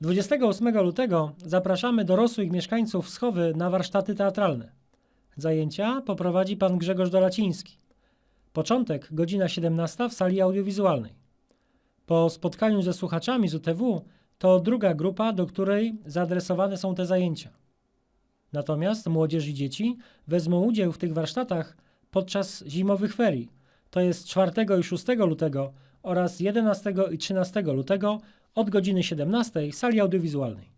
28 lutego zapraszamy dorosłych mieszkańców Schowy na warsztaty teatralne. Zajęcia poprowadzi pan Grzegorz Dolaciński. Początek godzina 17 w sali audiowizualnej. Po spotkaniu ze słuchaczami z UTW to druga grupa, do której zaadresowane są te zajęcia. Natomiast młodzież i dzieci wezmą udział w tych warsztatach podczas zimowych ferii, to jest 4 i 6 lutego oraz 11 i 13 lutego od godziny 17 w sali audiowizualnej.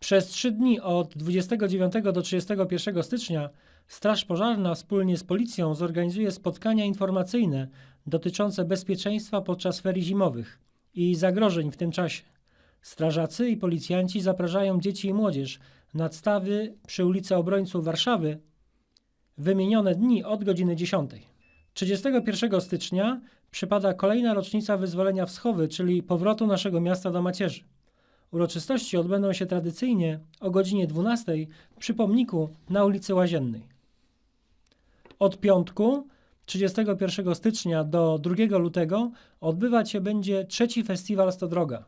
Przez trzy dni od 29 do 31 stycznia Straż Pożarna wspólnie z policją zorganizuje spotkania informacyjne dotyczące bezpieczeństwa podczas ferii zimowych i zagrożeń w tym czasie. Strażacy i policjanci zapraszają dzieci i młodzież na stawy przy ulicy Obrońców Warszawy wymienione dni od godziny 10. 31 stycznia przypada kolejna rocznica wyzwolenia Wschowy, czyli powrotu naszego miasta do macierzy. Uroczystości odbędą się tradycyjnie o godzinie 12 przy pomniku na ulicy Łaziennej. Od piątku 31 stycznia do 2 lutego odbywać się będzie trzeci festiwal Stodroga.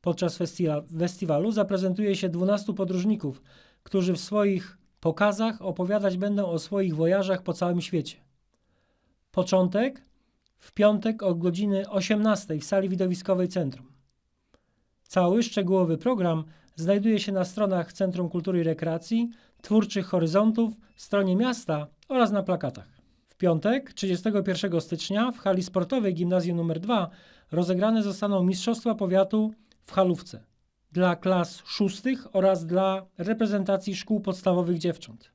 Podczas festiwa- festiwalu zaprezentuje się 12 podróżników, którzy w swoich pokazach opowiadać będą o swoich wojażach po całym świecie. Początek w piątek o godziny 18 w sali widowiskowej Centrum. Cały szczegółowy program znajduje się na stronach Centrum Kultury i Rekreacji, Twórczych Horyzontów, stronie miasta oraz na plakatach. W piątek, 31 stycznia, w hali sportowej Gimnazjum nr 2 rozegrane zostaną Mistrzostwa Powiatu w Halówce dla klas szóstych oraz dla reprezentacji szkół podstawowych dziewcząt.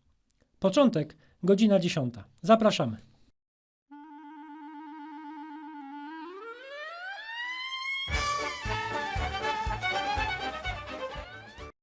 Początek, godzina 10. Zapraszamy.